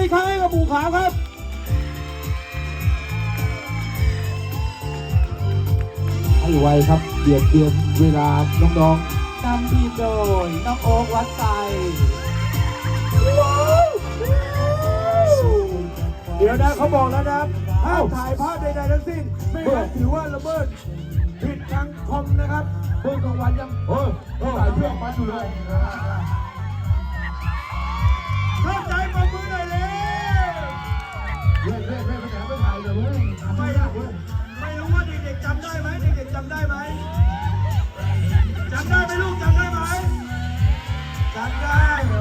ออีกครั้งให้กับหมูขาวครับให้ไวครับเบียดเบียนเวลาน้องๆนำทีมโดยน้องโอ๊ควัดใจเดี๋ยวนะเขาบอกแล้วนะครับห้ามถ่ายภาพใดๆทั้งสิ้น ไม่งั้นถือว่าละเมิดผิดทางคอมนะครับเพิ่งกลางวันยังเออเออสายเพื่อนมาอยู่เลย เว้ยเว้ยเว้ยไม่ถ่ายเลยเว้ยไม่ได้ไม่รู้ว่าเด็กๆจำได้ไหมเด็กๆจำได้ไหมจำได้ไหมลูกจำได้ไหมจำได้โอ้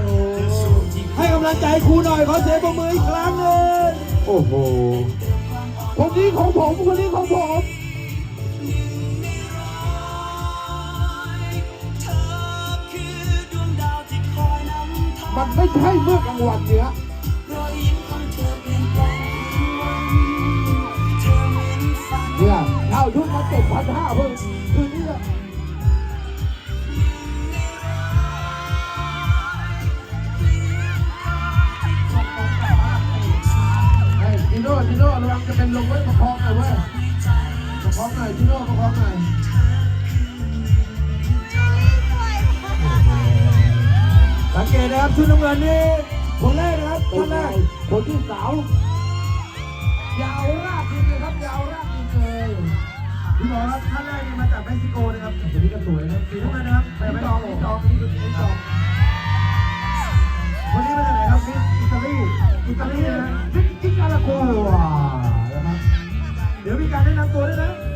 ให้กำลังใจครูหน่อยขอเสียงประมืออีกครั้งหนึ่งโอ้โหคนนี้ของผมคนนี้ของผมมันไม่ใช่เมื่อกลางวันเนี้ยเนี่ย มาเจ็ดพันห้าเพิ่งคืนนี้อะไอ้จิโน่จิโน่ระวังจะเป็นลมไว้ประคองหน่อยเว้ยประคองหน่อยจิโน่ประคองหน่อยสังเกตนะครับชุดน้ำเงินนี่คนแรกนะครับคนแรกคนที่สาว ยาวรากจริงเลยครับยาวรากจริ งเลยพี่หมอครับท่านแรกนี่มาจากเม็กซิโกนะครับตัวนี้ก็สวยนะสีน้ำเงินนะครับแต่แต่ไม่ไม่ตตอองงไม่ไม่ตตอองงนี่คือไม่ตองคนนี้มาจากไหนครับนี่อิตาลีอิตาลีนะจิ๊กจิ๊กอะไรกัวนะครับเดี๋ยวมีการแนะนำตัวด้วยนะ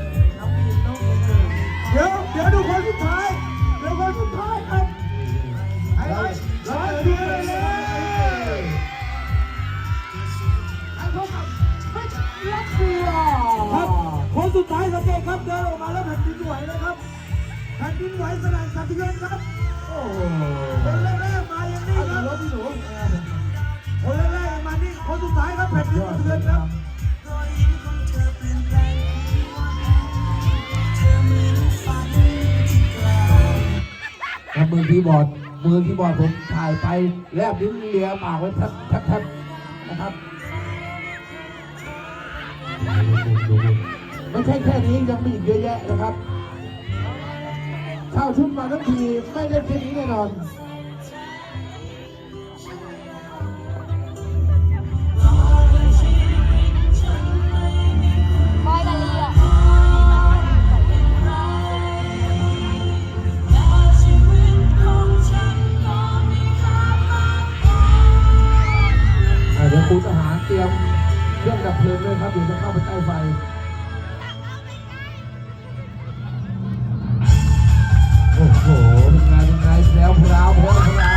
ผ่นดินไหวสนั่นสะเทือนครับ โอ้โหคนแรกๆมาอย่างนี้เอาคแต่รับรถพี่หนูคนแรกๆมานี่คนสุดท้ายครับแผ่นดินสะเทือนครับครับมือคีย์บอร์ดมือคีย์บอร์ดผมถ่ายไปแลบลิ้นเลียปากไว้ทับทับทับนะครับไม่ใช่แค่นี้ยังมีอีกเยอะแยะนะครับ เช่าชุดมาทั้งทีไม่ได้แค่นี้แน่นอนคอยกันเลยอะอะเดี๋ยวครูทหารเตรียมเครื่องดับเพลิงด้วยครับเดี๋ยวจะเข้าไปใต้ไฟ แล้วพราวพราว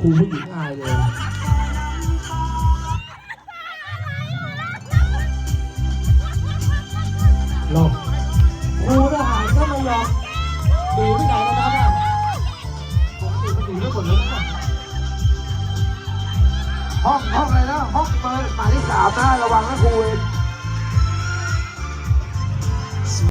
ครูผู้หญิงอายเลยหลบครูทหารก็ไม่ยอมหนีไปไหนนะครับเนี่ยปกติมันหนีไม่หมดเลยนะห้องห้องอะไรนะห้องเบอร์หมายเลขสามนะระวังนะครูเอง